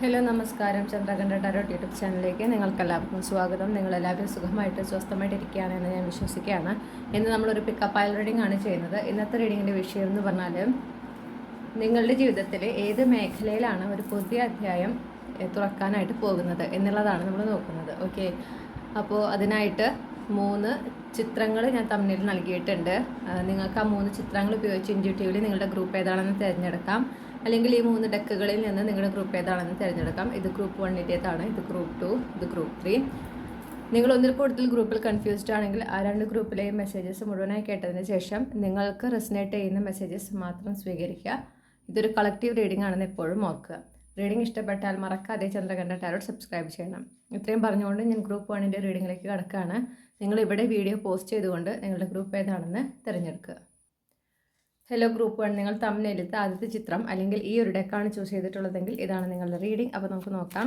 Hello നമസ്കാരം. Chandrakantha tarot YouTube ചാനലിലേക്ക് നിങ്ങൾക്കെല്ലാവർക്കും സ്വാഗതം. നിങ്ങളെല്ലാവരും സുഖമായിട്ട് സ്വസ്ഥമായിട്ട് ഇരിക്കുകയാണെന്ന് ഞാൻ വിശ്വസിക്കുകയാണ്. ഇന്ന് നമ്മളൊരു പിക്കപ്പ് ആയ റീഡിംഗ് ആണ് ചെയ്യുന്നത്. ഇന്നത്തെ റീഡിങ്ങിന്റെ വിഷയം എന്ന് പറഞ്ഞാൽ നിങ്ങളുടെ ജീവിതത്തിൽ ഏത് മേഖലയിലാണ് ഒരു പുതിയ അധ്യായം തുറക്കാനായിട്ട് പോകുന്നത് എന്നുള്ളതാണ് നമ്മൾ നോക്കുന്നത്. ഓക്കെ? അപ്പോൾ അതിനായിട്ട് മൂന്ന് ചിത്രങ്ങൾ ഞാൻ തമ്മിൽ നൽകിയിട്ടുണ്ട്. നിങ്ങൾക്ക് ആ മൂന്ന് ചിത്രങ്ങൾ ഉപയോഗിച്ച് ഇൻഡ്യൂട്ടീവ്ലി നിങ്ങളുടെ ഗ്രൂപ്പ് ഏതാണെന്ന് തിരഞ്ഞെടുക്കാം. അല്ലെങ്കിൽ ഈ മൂന്ന് ഡെക്കുകളിൽ നിന്ന് നിങ്ങളുടെ ഗ്രൂപ്പ് ഏതാണെന്ന് തിരഞ്ഞെടുക്കാം. ഇത് ഗ്രൂപ്പ് വണ്ണിന്റേതാണ് ഇത് ഗ്രൂപ്പ് ടു ഇത് ഗ്രൂപ്പ് ത്രീ നിങ്ങൾ ഒന്നിൽ കൂടുതൽ ഗ്രൂപ്പിൽ കൺഫ്യൂസ്ഡ് ആണെങ്കിൽ ആ രണ്ട് ഗ്രൂപ്പിലെയും മെസ്സേജസ് മുഴുവനായി കേട്ടതിന് ശേഷം നിങ്ങൾക്ക് റെസിനേറ്റ് ചെയ്യുന്ന മെസ്സേജസ് മാത്രം സ്വീകരിക്കുക. ഇതൊരു കളക്റ്റീവ് റീഡിംഗ് ആണെന്ന് എപ്പോഴും ഓർക്കുക. റീഡിംഗ് ഇഷ്ടപ്പെട്ടാൽ മറക്കാതെ ചന്ദ്രകണ്ഠ ടാരോട്ട് സബ്സ്ക്രൈബ് ചെയ്യണം. ഇത്രയും പറഞ്ഞുകൊണ്ട് ഞാൻ ഗ്രൂപ്പ് വണ്ണിന്റെ റീഡിങ്ങിലേക്ക് കടക്കുകയാണ്. നിങ്ങൾ ഇവിടെ വീഡിയോ പോസ്റ്റ് ചെയ്തുകൊണ്ട് നിങ്ങളുടെ ഗ്രൂപ്പ് ഏതാണെന്ന് തിരഞ്ഞെടുക്കുക. ഹലോ ഗ്രൂപ്പ് വൺ നിങ്ങൾ തമ്മിലെടുത്ത ആദ്യത്തെ ചിത്രം അല്ലെങ്കിൽ ഈ ഒരു ഡെക്കാണ് ചൂസ് ചെയ്തിട്ടുള്ളതെങ്കിൽ ഇതാണ് നിങ്ങളുടെ റീഡിംഗ് അപ്പോൾ നമുക്ക് നോക്കാം.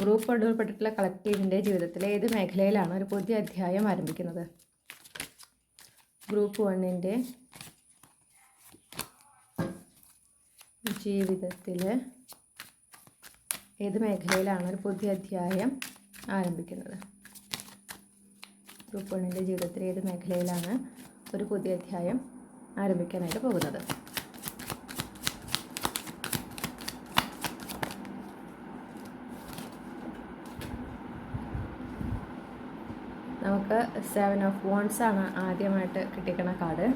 ഗ്രൂപ്പ് ഉൾപ്പെട്ടിട്ടുള്ള കളക്റ്റീവിന്റെ ജീവിതത്തിലെ ഏത് മേഖലയിലാണ് ഒരു പുതിയ അധ്യായം ആരംഭിക്കുന്നത്? ഗ്രൂപ്പ് വണ്ണിന്റെ ജീവിതത്തിൽ ഏത് മേഖലയിലാണ് ഒരു പുതിയ അധ്യായം ആരംഭിക്കുന്നത്? ഗ്രൂപ്പ് വണ്ണിന്റെ ജീവിതത്തിലെ ഏത് മേഖലയിലാണ് ഒരു പുതിയ അധ്യായം ആരംഭിക്കാനായിട്ട് പോകുന്നത്. നമുക്ക് സെവൻ ഓഫ് വോൺസ് ആണ് ആദ്യമായിട്ട് കിട്ടിക്കണ card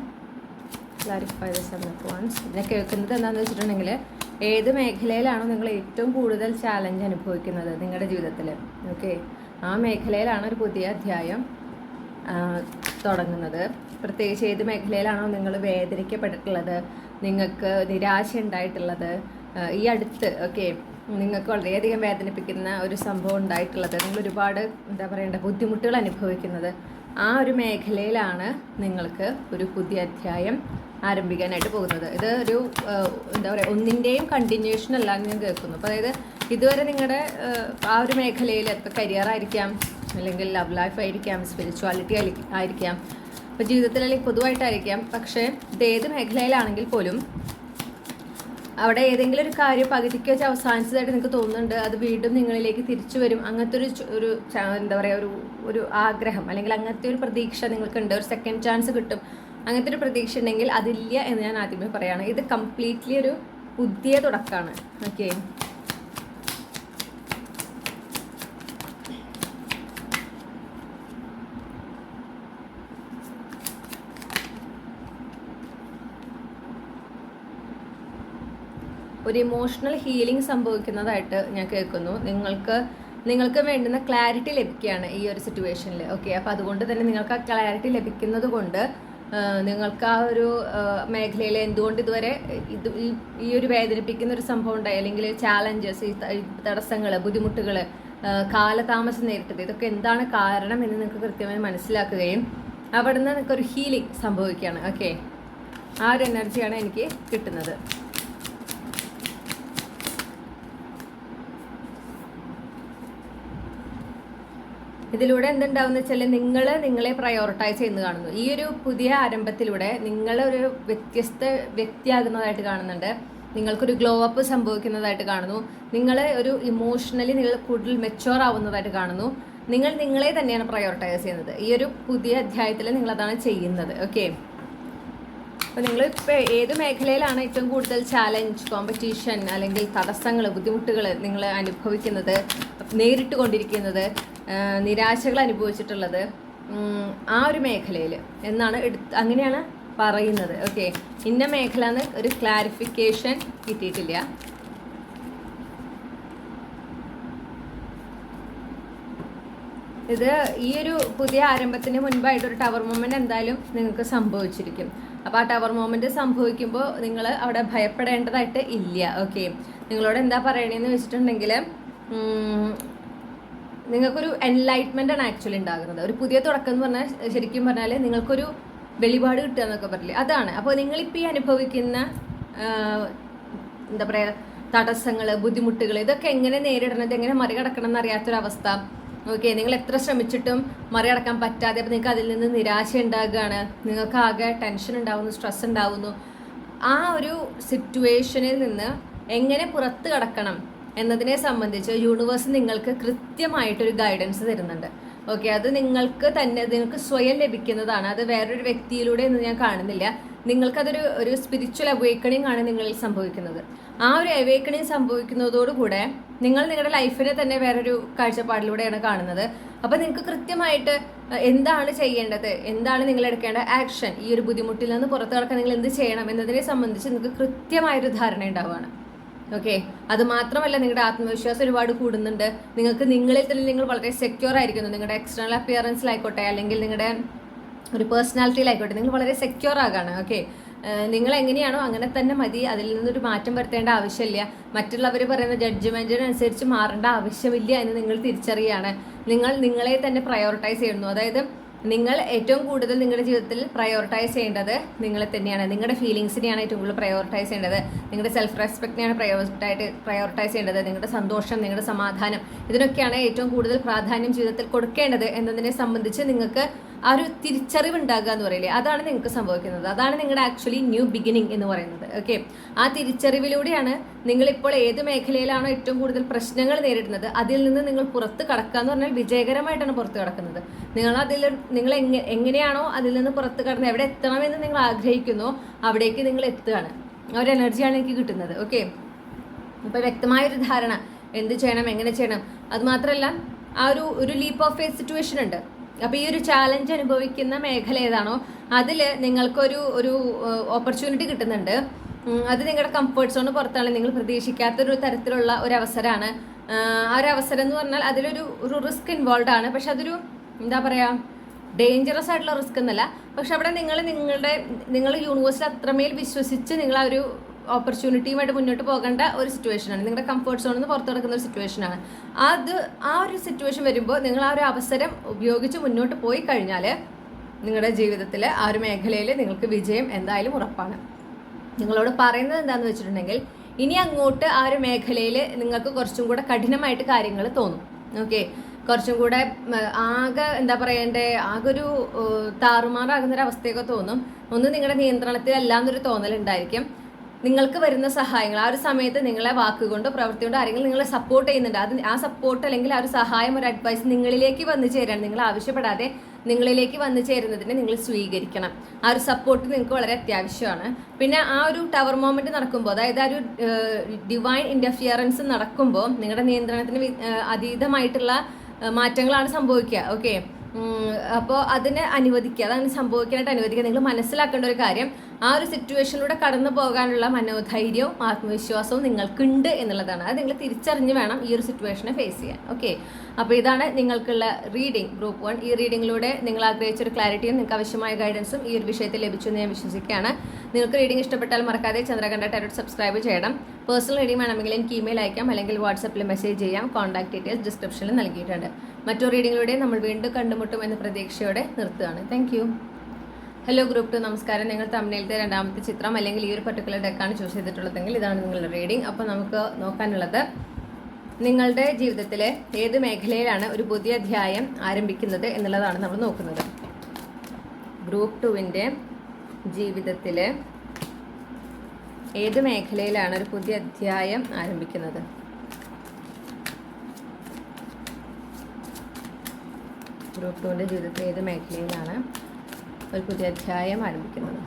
clarify the seven of wands ഇതിനെ കേൾക്കുന്നത് എന്താണെന്ന് വെച്ചിട്ടുണ്ടെങ്കിൽ ഏത് മേഖലയിലാണോ നിങ്ങൾ ഏറ്റവും കൂടുതൽ ചാലഞ്ച് അനുഭവിക്കുന്നത് നിങ്ങളുടെ ജീവിതത്തിൽ ഓക്കെ ആ മേഖലയിലാണ് ഒരു പുതിയ അധ്യായം തുടങ്ങുന്നത്. പ്രത്യേകിച്ച് ഏത് മേഖലയിലാണോ നിങ്ങൾ വേദനിക്കപ്പെട്ടിട്ടുള്ളത് നിങ്ങൾക്ക് നിരാശ ഉണ്ടായിട്ടുള്ളത് ഈ അടുത്ത് ഓക്കെ നിങ്ങൾക്ക് വളരെയധികം വേദനിപ്പിക്കുന്ന ഒരു സംഭവം ഉണ്ടായിട്ടുള്ളത് നിങ്ങൾ ഒരുപാട് എന്താ പറയേണ്ട ബുദ്ധിമുട്ടുകൾ അനുഭവിക്കുന്നത് ആ ഒരു മേഖലയിലാണ് നിങ്ങൾക്ക് ഒരു പുതിയ അധ്യായം ആരംഭിക്കാനായിട്ട് പോകുന്നത്. ഇത് ഒരു എന്താ പറയുക ഒന്നിന്റെയും കണ്ടിന്യൂഷൻ അല്ല എന്ന് ഞാൻ കേൾക്കുന്നു. അപ്പോൾ അതായത് ഇതുവരെ നിങ്ങളുടെ ആ, ഒരു മേഖലയിൽ ഇപ്പോൾ കരിയർ ആയിരിക്കാം അല്ലെങ്കിൽ ലവ് ലൈഫ് ആയിരിക്കാം സ്പിരിച്വാലിറ്റി ആയിരിക്കാം ഇപ്പോൾ ജീവിതത്തിൽ അല്ലെങ്കിൽ പൊതുവായിട്ടായിരിക്കാം. പക്ഷേ ഏത് മേഖലയിലാണെങ്കിൽ പോലും അവിടെ ഏതെങ്കിലും ഒരു കാര്യം പകുതിക്ക് വെച്ച് അവസാനിച്ചതായിട്ട് നിങ്ങൾക്ക് തോന്നുന്നുണ്ട് അത് വീണ്ടും നിങ്ങളിലേക്ക് തിരിച്ചു വരും. അങ്ങനത്തെ ഒരു ഒരു എന്താ പറയുക ഒരു ഒരു ആഗ്രഹം അല്ലെങ്കിൽ അങ്ങനത്തെ ഒരു പ്രതീക്ഷ നിങ്ങൾക്കുണ്ട് ഒരു സെക്കൻഡ് ചാൻസ് കിട്ടും. അങ്ങനത്തെ ഒരു പ്രതീക്ഷ ഉണ്ടെങ്കിൽ അതില്ല എന്ന് ഞാൻ ആദ്യമേ പറയുകയാണ് ഇത് കംപ്ലീറ്റ്ലി ഒരു പുതിയ തുടക്കമാണ് ഓക്കെ ഒരു ഇമോഷണൽ ഹീലിംഗ് സംഭവിക്കുന്നതായിട്ട് ഞാൻ കേൾക്കുന്നു. നിങ്ങൾക്ക് നിങ്ങൾക്ക് വേണ്ടുന്ന ക്ലാരിറ്റി ലഭിക്കുകയാണ് ഈ ഒരു സിറ്റുവേഷനിൽ ഓക്കെ അപ്പോൾ അതുകൊണ്ട് തന്നെ നിങ്ങൾക്ക് ആ ക്ലാരിറ്റി ലഭിക്കുന്നത് കൊണ്ട് നിങ്ങൾക്ക് ആ ഒരു മേഖലയിൽ എന്തുകൊണ്ട് ഇതുവരെ ഇത് ഈ- ഒരു വേദനിപ്പിക്കുന്ന ഒരു സംഭവം ഉണ്ടായി? അല്ലെങ്കിൽ ചാലഞ്ചസ് തടസ്സങ്ങൾ ബുദ്ധിമുട്ടുകൾ കാലതാമസം നേരിട്ടത് ഇതൊക്കെ എന്താണ് കാരണം എന്ന് നിങ്ങൾക്ക് കൃത്യമായി മനസ്സിലാക്കുകയും അവിടെ നിന്ന് നിങ്ങൾക്ക് ഒരു ഹീലിംഗ് സംഭവിക്കുകയാണ് ഓക്കെ ആ ഒരു എനർജിയാണ് എനിക്ക് കിട്ടുന്നത്. ഇതിലൂടെ എന്തുണ്ടാവുന്ന വെച്ചാൽ നിങ്ങൾ നിങ്ങളെ പ്രയോറിറ്റൈസ് ചെയ്യുന്നു കാണുന്നു. ഈ ഒരു പുതിയ ആരംഭത്തിലൂടെ നിങ്ങൾ ഒരു വ്യത്യസ്ത വ്യക്തിയാകുന്നതായിട്ട് കാണുന്നുണ്ട്. നിങ്ങൾക്കൊരു ഗ്ലോ അപ്പ് സംഭവിക്കുന്നതായിട്ട് കാണുന്നു. നിങ്ങൾ ഒരു ഇമോഷണലി നിങ്ങൾ കൂടുതൽ മെച്ചുവർ ആവുന്നതായിട്ട് കാണുന്നു. നിങ്ങൾ നിങ്ങളെ തന്നെയാണ് പ്രയോറിറ്റൈസ് ചെയ്യുന്നത്. ഈ ഒരു പുതിയ അധ്യായത്തിൽ നിങ്ങളതാണ് ചെയ്യുന്നത്. ഓക്കെ അപ്പോൾ നിങ്ങൾ ഇപ്പോൾ ഏത് മേഖലയിലാണ് ഏറ്റവും കൂടുതൽ ചാലഞ്ച് കോമ്പറ്റീഷൻ അല്ലെങ്കിൽ തടസ്സങ്ങൾ ബുദ്ധിമുട്ടുകൾ നിങ്ങൾ അനുഭവിക്കുന്നത് നേരിട്ട് കൊണ്ടിരിക്കുന്നത് നിരാശകൾ അനുഭവിച്ചിട്ടുള്ളത് ആ ഒരു മേഖലയിൽ എന്നാണ് എടുത്ത് അങ്ങനെയാണ് പറയുന്നത്. ഓക്കെ ഇന്ന മേഖല എന്ന് ഒരു ക്ലാരിഫിക്കേഷൻ കിട്ടിയിട്ടില്ല. ഇത് ഈ ഒരു പുതിയ ആരംഭത്തിന് മുൻപായിട്ട് ഒരു ടവർ മൂമെന്റ് എന്തായാലും നിങ്ങൾക്ക് സംഭവിച്ചിരിക്കും. അപ്പോൾ ആ ടവർ മോമെന്റ് സംഭവിക്കുമ്പോൾ നിങ്ങൾ അവിടെ ഭയപ്പെടേണ്ടതായിട്ട് ഇല്ല ഓക്കെ നിങ്ങളോട് എന്താ പറയണേന്ന് വെച്ചിട്ടുണ്ടെങ്കിൽ നിങ്ങൾക്കൊരു എൻലൈറ്റ്മെന്റ് ആണ് ആക്ച്വലി ഉണ്ടാകുന്നത്. ഒരു പുതിയ തുടക്കം എന്ന് പറഞ്ഞാൽ ശരിക്കും പറഞ്ഞാൽ നിങ്ങൾക്കൊരു വെളിപാട് കിട്ടുക എന്നൊക്കെ പറയില്ലേ അതാണ്. അപ്പോൾ നിങ്ങളിപ്പോൾ ഈ അനുഭവിക്കുന്ന എന്താ പറയുക തടസ്സങ്ങൾ ബുദ്ധിമുട്ടുകൾ ഇതൊക്കെ എങ്ങനെ നേരിടണം ഇത് എങ്ങനെ മറികടക്കണം എന്നറിയാത്തൊരവസ്ഥ ഓക്കെ നിങ്ങൾ എത്ര ശ്രമിച്ചിട്ടും മറികടക്കാൻ പറ്റാതെ അപ്പോൾ നിങ്ങൾക്ക് അതിൽ നിന്ന് നിരാശ ഉണ്ടാകുകയാണ്. നിങ്ങൾക്ക് ആകെ ടെൻഷൻ ഉണ്ടാവുന്നു സ്ട്രെസ് ഉണ്ടാവുന്നു. ആ ഒരു സിറ്റുവേഷനിൽ നിന്ന് എങ്ങനെ പുറത്ത് കടക്കണം എന്നതിനെ സംബന്ധിച്ച് യൂണിവേഴ്സ് നിങ്ങൾക്ക് കൃത്യമായിട്ടൊരു ഗൈഡൻസ് തരുന്നുണ്ട്. ഓക്കെ അത് നിങ്ങൾക്ക് തന്നെ നിങ്ങൾക്ക് സ്വയം ലഭിക്കുന്നതാണ്. അത് വേറൊരു വ്യക്തിയിലൂടെ ഒന്നും ഞാൻ കാണുന്നില്ല. നിങ്ങൾക്കതൊരു ഒരു സ്പിരിച്വൽ അവേക്കണിംഗ് ആണ് നിങ്ങളിൽ സംഭവിക്കുന്നത്. ആ ഒരു അവേക്കണിങ് സംഭവിക്കുന്നതോടുകൂടെ നിങ്ങൾ നിങ്ങളുടെ ലൈഫിനെ തന്നെ വേറൊരു കാഴ്ചപ്പാടിലൂടെയാണ് കാണുന്നത്. അപ്പം നിങ്ങൾക്ക് കൃത്യമായിട്ട് എന്താണ് ചെയ്യേണ്ടത്? എന്താണ് നിങ്ങൾ എടുക്കേണ്ട ആക്ഷൻ? ഈ ഒരു ബുദ്ധിമുട്ടിൽ നിന്ന് പുറത്തു കിടക്കാൻ നിങ്ങൾ എന്ത് ചെയ്യണം എന്നതിനെ സംബന്ധിച്ച് നിങ്ങൾക്ക് കൃത്യമായൊരു ധാരണ ഉണ്ടാവുകയാണ്. ഓക്കെ? അത് മാത്രമല്ല നിങ്ങളുടെ ആത്മവിശ്വാസം ഒരുപാട് കൂടുന്നുണ്ട്. നിങ്ങൾക്ക് നിങ്ങളിൽ തന്നെ നിങ്ങൾ വളരെ സെക്യൂർ ആയിരിക്കുന്നു. നിങ്ങളുടെ എക്സ്റ്റേണൽ അപ്പിയറൻസിലായിക്കോട്ടെ അല്ലെങ്കിൽ നിങ്ങളുടെ ഒരു പേഴ്സണാലിറ്റിയിലായിക്കോട്ടെ നിങ്ങൾ വളരെ സെക്യൂർ ആകാണ്. ഓക്കെ? നിങ്ങൾ എങ്ങനെയാണോ അങ്ങനെ തന്നെ മതി. അതിൽ നിന്നൊരു മാറ്റം വരുത്തേണ്ട ആവശ്യമില്ല. മറ്റുള്ളവർ പറയുന്ന ജഡ്ജ്മെന്റിനനുസരിച്ച് മാറേണ്ട ആവശ്യമില്ല എന്ന് നിങ്ങൾ തിരിച്ചറിയാണ്. നിങ്ങൾ നിങ്ങളെ തന്നെ പ്രയോറിറ്റൈസ് ചെയ്യുന്നു. അതായത് നിങ്ങൾ ഏറ്റവും കൂടുതൽ നിങ്ങളുടെ ജീവിതത്തിൽ പ്രയോറിറ്റൈസ് ചെയ്യേണ്ടത് നിങ്ങളെ തന്നെയാണ്. നിങ്ങളുടെ ഫീലിങ്സിനെയാണ് ഏറ്റവും കൂടുതൽ പ്രയോറിറ്റൈസ് ചെയ്യേണ്ടത്. നിങ്ങളുടെ സെൽഫ് റെസ്പെക്റ്റിനെയാണ് പ്രയോറിറ്റായിട്ട് പ്രയോറിറ്റൈസ് ചെയ്യേണ്ടത്. നിങ്ങളുടെ സന്തോഷം നിങ്ങളുടെ സമാധാനം ഇതിനൊക്കെയാണ് ഏറ്റവും കൂടുതൽ പ്രാധാന്യം ജീവിതത്തിൽ കൊടുക്കേണ്ടത് എന്നതിനെ സംബന്ധിച്ച് നിങ്ങൾക്ക് ആ ഒരു തിരിച്ചറിവ് ഉണ്ടാകുക എന്ന് പറയില്ലേ? അതാണ് നിങ്ങൾക്ക് സംഭവിക്കുന്നത്. അതാണ് നിങ്ങളുടെ ആക്ച്വലി ന്യൂ ബിഗിനിങ് എന്ന് പറയുന്നത്. ഓക്കെ ആ തിരിച്ചറിവിലൂടെയാണ് നിങ്ങളിപ്പോൾ ഏത് മേഖലയിലാണോ ഏറ്റവും കൂടുതൽ പ്രശ്നങ്ങൾ നേരിടുന്നത് അതിൽ നിന്ന് നിങ്ങൾ പുറത്ത് കടക്കുക എന്ന് പറഞ്ഞാൽ വിജയകരമായിട്ടാണ് പുറത്ത് കടക്കുന്നത്. നിങ്ങൾ അതിൽ നിങ്ങൾ എങ്ങനെയാണോ അതിൽ നിന്ന് പുറത്ത് കടന്ന് എവിടെ എത്തണമെന്ന് നിങ്ങൾ ആഗ്രഹിക്കുന്നു അവിടേക്ക് നിങ്ങൾ എത്തുകയാണ്. ആ ഒരു എനർജിയാണ് എനിക്ക് കിട്ടുന്നത്. ഓക്കെ അപ്പോൾ വ്യക്തമായൊരു ധാരണ. എന്ത് ചെയ്യണം എങ്ങനെ ചെയ്യണം? അത് മാത്രമല്ല ആ ഒരു ഒരു ലീപ്പ് ഓഫ് ഫേസ് സിറ്റുവേഷൻ ഉണ്ട്. അപ്പോൾ ഈ ഒരു ചാലഞ്ച് അനുഭവിക്കുന്ന മേഖല ഏതാണോ അതിൽ നിങ്ങൾക്കൊരു ഒരു ഓപ്പർച്യൂണിറ്റി കിട്ടുന്നുണ്ട്. അത് നിങ്ങളുടെ കംഫർട്ട് സോണ് പുറത്താണ് നിങ്ങൾ പ്രതീക്ഷിക്കാത്തൊരു തരത്തിലുള്ള ഒരു അവസരമാണ് ആ ഒരു അവസരം എന്ന് പറഞ്ഞാൽ അതിലൊരു ഒരു റിസ്ക് ഇൻവോൾവ് ആണ്. പക്ഷെ അതൊരു എന്താ പറയാ ഡേഞ്ചറസ് ആയിട്ടുള്ള റിസ്ക് എന്നല്ല. പക്ഷെ അവിടെ നിങ്ങൾ നിങ്ങളുടെ നിങ്ങൾ യൂണിവേഴ്സിൽ അത്രമേൽ വിശ്വസിച്ച് നിങ്ങൾ ആ ഒരു ഓപ്പർച്യൂണിറ്റിയുമായിട്ട് മുന്നോട്ട് പോകേണ്ട ഒരു സിറ്റുവേഷനാണ് നിങ്ങളുടെ കംഫർട്ട് സോണിൽ നിന്ന് പുറത്തു കിടക്കുന്ന ഒരു സിറ്റുവേഷനാണ് അത് ആ ഒരു സിറ്റുവേഷൻ വരുമ്പോൾ നിങ്ങൾ ആ ഒരു അവസരം ഉപയോഗിച്ച് മുന്നോട്ട് പോയി കഴിഞ്ഞാൽ നിങ്ങളുടെ ജീവിതത്തിൽ ആ ഒരു മേഖലയിൽ നിങ്ങൾക്ക് വിജയം എന്തായാലും ഉറപ്പാണ്. നിങ്ങളോട് പറയുന്നത് എന്താണെന്ന് വെച്ചിട്ടുണ്ടെങ്കിൽ ഇനി അങ്ങോട്ട് ആ ഒരു മേഖലയിൽ നിങ്ങൾക്ക് കുറച്ചും കൂടെ കഠിനമായിട്ട് കാര്യങ്ങൾ തോന്നും. ഓക്കെ കുറച്ചും കൂടെ ആകെ എന്താ പറയണ്ടേ ആകെ ഒരു താറുമാറാകുന്ന ഒരു അവസ്ഥയൊക്കെ തോന്നും. ഒന്ന് നിങ്ങളുടെ നിയന്ത്രണത്തിലല്ല എന്നൊരു തോന്നലുണ്ടായിരിക്കും. നിങ്ങൾക്ക് വരുന്ന സഹായങ്ങൾ ആ ഒരു സമയത്ത് നിങ്ങളെ വാക്കുകൊണ്ടോ പ്രവൃത്തി കൊണ്ടോ ആരെങ്കിലും നിങ്ങളെ സപ്പോർട്ട് ചെയ്യുന്നുണ്ട്. അത് ആ സപ്പോർട്ട് അല്ലെങ്കിൽ ആ ഒരു സഹായം ഒരു അഡ്വൈസ് നിങ്ങളിലേക്ക് വന്നു ചേരാൻ നിങ്ങൾ ആവശ്യപ്പെടാതെ നിങ്ങളിലേക്ക് വന്നു ചേരുന്നതിനെ നിങ്ങൾ സ്വീകരിക്കണം. ആ ഒരു സപ്പോർട്ട് നിങ്ങൾക്ക് വളരെ അത്യാവശ്യമാണ്. പിന്നെ ആ ഒരു ടവർ മോമെന്റ് നടക്കുമ്പോൾ അതായത് ആ ഒരു ഡിവൈൻ ഇന്റർഫിയറൻസ് നടക്കുമ്പോൾ നിങ്ങളുടെ നിയന്ത്രണത്തിന് അതീതമായിട്ടുള്ള മാറ്റങ്ങളാണ് സംഭവിക്കുക. ഓക്കെ അപ്പോൾ അതിനെ അനുവദിക്കുക. അതാണ് സംഭവിക്കാനായിട്ട് അനുവദിക്കുക. നിങ്ങൾ മനസ്സിലാക്കേണ്ട ഒരു കാര്യം ആ ഒരു സിറ്റുവേഷനിലൂടെ കടന്നു പോകാനുള്ള മനോധൈര്യവും ആത്മവിശ്വാസവും നിങ്ങൾക്കുണ്ട് എന്നുള്ളതാണ്. അത് നിങ്ങൾ തിരിച്ചറിഞ്ഞ് വേണം ഈ ഒരു സിറ്റുവേഷനെ ഫേസ് ചെയ്യാൻ. ഓക്കെ അപ്പോൾ ഇതാണ് നിങ്ങൾക്കുള്ള റീഡിംഗ് ഗ്രൂപ്പ് വൺ ഈ റീഡിങ്ങിലൂടെ നിങ്ങൾ ആഗ്രഹിച്ച ഒരു ക്ലാരിറ്റിയും നിങ്ങൾക്ക് ആവശ്യമായ ഗൈഡൻസും ഈ ഒരു വിഷയത്തിൽ ലഭിച്ചു എന്ന് ഞാൻ വിശ്വസിക്കുകയാണ്. നിങ്ങൾക്ക് റീഡിംഗ് ഇഷ്ടപ്പെട്ടാൽ മറക്കാതെ ചന്ദ്രകണ്ഠ ടാരോട്ട് സബ്സ്ക്രൈബ് ചെയ്യണം. പേഴ്സണൽ റീഡിംഗ് വേണമെങ്കിൽ എനിക്ക് ഇമെയിൽ അയക്കാം അല്ലെങ്കിൽ വാട്സപ്പിൽ മെസ്സേജ് ചെയ്യാം. കോൺടാക്ട് ഡീറ്റെയിൽസ് ഡിസ്ക്രിപ്ഷനിൽ നൽകിയിട്ടുണ്ട്. മറ്റു റീഡിങ്ങിലൂടെ നമ്മൾ വീണ്ടും കണ്ടുമുട്ടും എന്ന പ്രതീക്ഷയോടെ നിർത്തുകയാണ്. താങ്ക് ഹലോ ഗ്രൂപ്പ് ടു നമസ്കാരം. നിങ്ങൾ തമിഴിലത്തെ രണ്ടാമത്തെ ചിത്രം അല്ലെങ്കിൽ ഈ ഒരു പർട്ടിക്കുലർ ഡെക്കാണ് ചൂസ് ചെയ്തിട്ടുള്ളതെങ്കിൽ ഇതാണ് നിങ്ങളുടെ റീഡിംഗ് അപ്പോൾ നമുക്ക് നോക്കാനുള്ളത് നിങ്ങളുടെ ജീവിതത്തിലെ ഏത് മേഖലയിലാണ് ഒരു പുതിയ അധ്യായം ആരംഭിക്കുന്നത് എന്നുള്ളതാണ് നമ്മൾ നോക്കുന്നത്. ഗ്രൂപ്പ് ടുവിന്റെ ജീവിതത്തിലെ ഏത് മേഖലയിലാണ് ഒരു പുതിയ അധ്യായം ആരംഭിക്കുന്നത്? ഗ്രൂപ്പ് ടുവിന്റെ ജീവിതത്തിൽ ഏത് മേഖലയിലാണ് ഒരു പുതിയ അധ്യായം ആരംഭിക്കുന്നത്.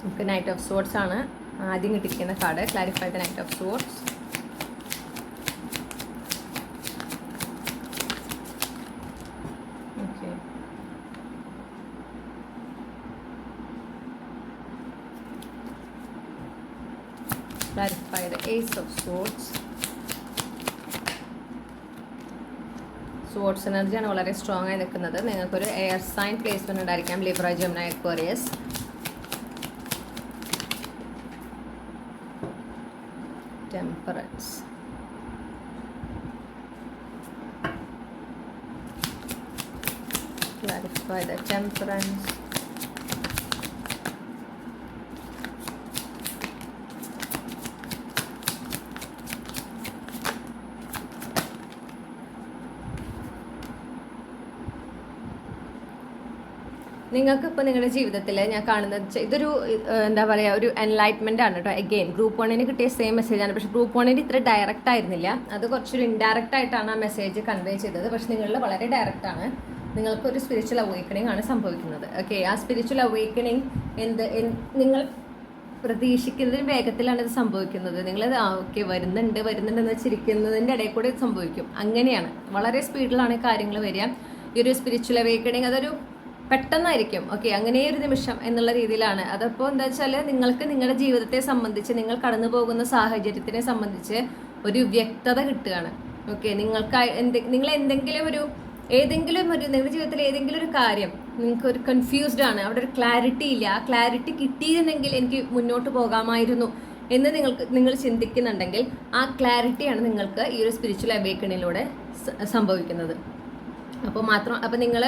നമുക്ക് നൈറ്റ് ഓഫ് സോർട്സ് ആണ് ആദ്യം കിട്ടിയിരിക്കുന്ന card clarified knight of swords clarify the ace of swords. Sports എനർജിയാണ് വളരെ സ്ട്രോങ് ആയി നിൽക്കുന്നത്. നിങ്ങൾക്കൊരു എയർ സൈൻ പ്ലേസ്മെന്റ് ഉണ്ടായിരിക്കാം. ലിബ്ര ജംന എക്വറിയസ് ടെമ്പറൻസ് clarify the നിങ്ങൾക്ക് ഇപ്പോൾ നിങ്ങളുടെ ജീവിതത്തിൽ ഞാൻ കാണുന്നത് ഇതൊരു എന്താ പറയുക ഒരു എൻലൈറ്റ്മെന്റ് ആണ് കേട്ടോ അഗെയിൻ ഗ്രൂപ്പ് വണ്ണിന് കിട്ടിയ സെയിം മെസ്സേജ് ആണ്. പക്ഷേ ഗ്രൂപ്പ് വണ്ണിന് ഇത്ര ഡയറക്റ്റ് ആയിരുന്നില്ല. അത് കുറച്ചൊരു ഇൻഡയറക്റ്റ് ആയിട്ടാണ് ആ മെസ്സേജ് കൺവേ ചെയ്തത്. പക്ഷേ നിങ്ങളിൽ വളരെ ഡയറക്റ്റ് ആണ്. നിങ്ങൾക്ക് ഒരു സ്പിരിച്വൽ അവേക്കണിംഗ് ആണ് സംഭവിക്കുന്നത്. ഓക്കെ ആ സ്പിരിച്വൽ അവേക്കണിംഗ് എന്ത് നിങ്ങൾ പ്രതീക്ഷിക്കുന്നതിന് വേഗത്തിലാണ് ഇത് സംഭവിക്കുന്നത്. നിങ്ങൾ ആ ഓക്കെ വരുന്നുണ്ട് വരുന്നുണ്ട് എന്ന് വെച്ചിരിക്കുന്നതിന്റെ ഇടയിൽ കൂടെ സംഭവിക്കും. അങ്ങനെയാണ്. വളരെ സ്പീഡിലാണ് കാര്യങ്ങൾ വരിക. ഈ ഒരു സ്പിരിച്വൽ അവേക്കണിങ് അതൊരു പെട്ടെന്നായിരിക്കും. ഓക്കെ അങ്ങനെ ഒരു നിമിഷം എന്നുള്ള രീതിയിലാണ്. അതപ്പോൾ എന്താ വെച്ചാൽ നിങ്ങൾക്ക് നിങ്ങളുടെ ജീവിതത്തെ സംബന്ധിച്ച് നിങ്ങൾ കടന്നു പോകുന്ന സാഹചര്യത്തിനെ സംബന്ധിച്ച് ഒരു വ്യക്തത കിട്ടുകയാണ്. ഓക്കെ നിങ്ങൾക്ക് എന്ത് നിങ്ങൾ എന്തെങ്കിലും ഒരു ഏതെങ്കിലും ഒരു നിങ്ങളുടെ ജീവിതത്തിൽ ഏതെങ്കിലും ഒരു കാര്യം നിങ്ങൾക്ക് ഒരു കൺഫ്യൂസ്ഡ് ആണ് അവിടെ ഒരു ക്ലാരിറ്റി ഇല്ല ആ ക്ലാരിറ്റി കിട്ടിയിരുന്നെങ്കിൽ എനിക്ക് മുന്നോട്ട് പോകാമായിരുന്നു എന്ന് നിങ്ങൾക്ക് നിങ്ങൾ ചിന്തിക്കുന്നുണ്ടെങ്കിൽ ആ ക്ലാരിറ്റിയാണ് നിങ്ങൾക്ക് ഈ ഒരു സ്പിരിച്വൽ അവേക്കണിലൂടെ സംഭവിക്കുന്നത്. അപ്പോൾ മാത്രം അപ്പോൾ നിങ്ങൾ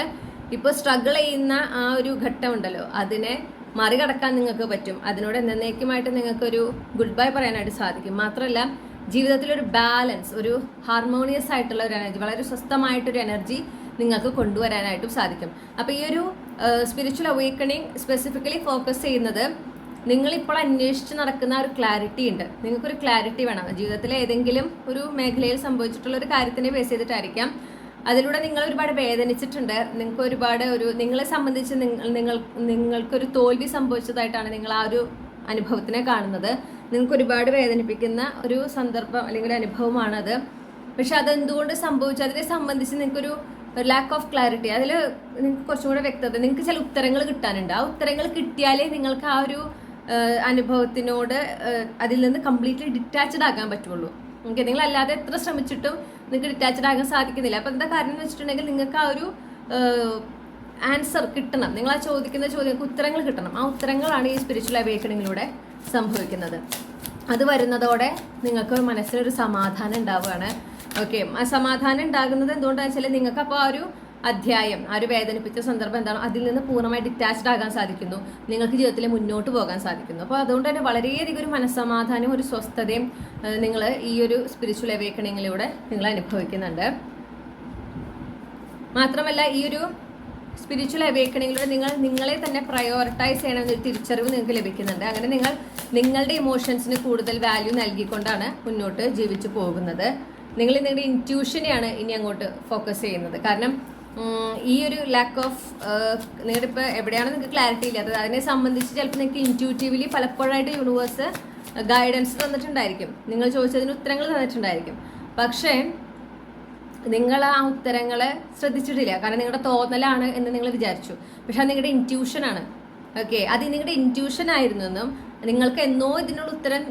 ഇപ്പോൾ സ്ട്രഗിൾ ചെയ്യുന്ന ആ ഒരു ഘട്ടം ഉണ്ടല്ലോ അതിനെ മറികടക്കാൻ നിങ്ങൾക്ക് പറ്റും. അതിനോട് എന്നേക്കുമായിട്ട് നിങ്ങൾക്കൊരു ഗുഡ് ബൈ പറയാനായിട്ട് സാധിക്കും. മാത്രമല്ല ജീവിതത്തിൽ ഒരു ബാലൻസ് ഒരു ഹാർമോണിയസ് ആയിട്ടുള്ള ഒരു എനർജി വളരെ സ്വസ്ഥമായിട്ടൊരു എനർജി നിങ്ങൾക്ക് കൊണ്ടുവരാനായിട്ടും സാധിക്കും. അപ്പോൾ ഈ ഒരു സ്പിരിച്വൽ അവേക്കണിങ് സ്പെസിഫിക്കലി ഫോക്കസ് ചെയ്യുന്നത് നിങ്ങളിപ്പോൾ അന്വേഷിച്ച് നടക്കുന്ന ഒരു ക്ലാരിറ്റി ഉണ്ട്. നിങ്ങൾക്കൊരു ക്ലാരിറ്റി വേണം. ജീവിതത്തിലെ ഏതെങ്കിലും ഒരു മേഖലയിൽ സംഭവിച്ചിട്ടുള്ള ഒരു കാര്യത്തിനെ ബേസ് ചെയ്തിട്ടായിരിക്കാം അതിലൂടെ നിങ്ങൾ ഒരുപാട് വേദനിച്ചിട്ടുണ്ട്. നിങ്ങൾക്ക് ഒരുപാട് ഒരു നിങ്ങളെ സംബന്ധിച്ച് നിങ്ങൾ നിങ്ങൾ നിങ്ങൾക്കൊരു തോൽവി സംഭവിച്ചതായിട്ടാണ് നിങ്ങൾ ആ ഒരു അനുഭവത്തിനെ കാണുന്നത്. നിങ്ങൾക്ക് ഒരുപാട് വേദനിപ്പിക്കുന്ന ഒരു സന്ദർഭം അല്ലെങ്കിൽ അനുഭവമാണത്. പക്ഷെ അതെന്തുകൊണ്ട് സംഭവിച്ചു? അതിനെ സംബന്ധിച്ച് നിങ്ങൾക്കൊരു ലാക്ക് ഓഫ് ക്ലാരിറ്റി അതിൽ നിങ്ങൾക്ക് കുറച്ചും കൂടെ വ്യക്തത നിങ്ങൾക്ക് ചില ഉത്തരങ്ങൾ കിട്ടാനുണ്ട്. ആ ഉത്തരങ്ങൾ കിട്ടിയാലേ നിങ്ങൾക്ക് ആ ഒരു അനുഭവത്തിനോട് അതിൽ നിന്ന് കംപ്ലീറ്റ്ലി ഡിറ്റാച്ച്ഡ് ആകാൻ പറ്റുള്ളൂ. ഓക്കെ? നിങ്ങൾ അല്ലാതെ എത്ര ശ്രമിച്ചിട്ടും നിങ്ങൾക്ക് ഡിറ്റാച്ച്ഡ് ആകാൻ സാധിക്കുന്നില്ല. അപ്പം എന്താ കാരണം എന്ന് വെച്ചിട്ടുണ്ടെങ്കിൽ നിങ്ങൾക്ക് ആ ഒരു ആൻസർ കിട്ടണം. നിങ്ങൾ ആ ചോദിക്കുന്ന ചോദ്യങ്ങൾക്ക് ഉത്തരങ്ങൾ കിട്ടണം. ആ ഉത്തരങ്ങളാണ് ഈ സ്പിരിച്വൽ അവേക്കണിങ്ങിലൂടെ സംഭവിക്കുന്നത്. അത് വരുന്നതോടെ നിങ്ങൾക്ക് മനസ്സിനൊരു സമാധാനം ഉണ്ടാവുകയാണ്. ഓക്കെ ആ സമാധാനം ഉണ്ടാകുന്നത് എന്തുകൊണ്ടാണെന്ന് വെച്ചാൽ നിങ്ങൾക്ക് അപ്പോൾ ആ ഒരു അധ്യായം ആ ഒരു വേദനിപ്പിച്ച സന്ദർഭം എന്താണ് അതിൽ നിന്ന് പൂർണമായി ഡിറ്റാച്ച്ഡ് ആകാൻ സാധിക്കുന്നു. നിങ്ങൾക്ക് ജീവിതത്തിൽ മുന്നോട്ട് പോകാൻ സാധിക്കുന്നു. അപ്പോൾ അതുകൊണ്ട് തന്നെ വളരെയധികം ഒരു മനസ്സമാധാനവും ഒരു സ്വസ്ഥതയും നിങ്ങൾ ഈ ഒരു സ്പിരിച്വൽ അവേക്കണിങ്ങിലൂടെ നിങ്ങൾ അനുഭവിക്കുന്നുണ്ട്. മാത്രമല്ല ഈ ഒരു സ്പിരിച്വൽ അവേക്കണിങ്ങിലൂടെ നിങ്ങൾ നിങ്ങളെ തന്നെ പ്രയോറിറ്റൈസ് ചെയ്യണമെന്നൊരു തിരിച്ചറിവ് നിങ്ങൾക്ക് ലഭിക്കുന്നുണ്ട്. അങ്ങനെ നിങ്ങൾ നിങ്ങളുടെ ഇമോഷൻസിന് കൂടുതൽ വാല്യൂ നൽകിക്കൊണ്ടാണ് മുന്നോട്ട് ജീവിച്ചു പോകുന്നത്. നിങ്ങൾ നിങ്ങളുടെ ഇന്റ്യൂഷനെയാണ് ഇനി അങ്ങോട്ട് ഫോക്കസ് ചെയ്യുന്നത്. കാരണം ഈ ഒരു ലാക്ക് ഓഫ് നിങ്ങളുടെ ഇപ്പോൾ എവിടെയാണ് നിങ്ങൾക്ക് ക്ലാരിറ്റി ഇല്ലാത്തത് അതിനെ സംബന്ധിച്ച് ചിലപ്പോൾ നിങ്ങൾക്ക് ഇന്റൂറ്റീവ്ലി പലപ്പോഴായിട്ട് യൂണിവേഴ്സ് ഗൈഡൻസ് തന്നിട്ടുണ്ടായിരിക്കും. നിങ്ങൾ ചോദിച്ചതിന് ഉത്തരങ്ങൾ തന്നിട്ടുണ്ടായിരിക്കും. പക്ഷേ നിങ്ങൾ ആ ഉത്തരങ്ങളെ ശ്രദ്ധിച്ചിട്ടില്ല. കാരണം നിങ്ങളുടെ തോന്നലാണ് എന്ന് നിങ്ങൾ വിചാരിച്ചു. പക്ഷെ അത് നിങ്ങളുടെ ഇന്റ്യൂഷനാണ് ഓക്കെ അത് നിങ്ങളുടെ ഇന്റ്യൂഷൻ ആയിരുന്നെന്നും നിങ്ങൾക്ക് എന്നോ ഇതിനുള്ള ഉത്തരം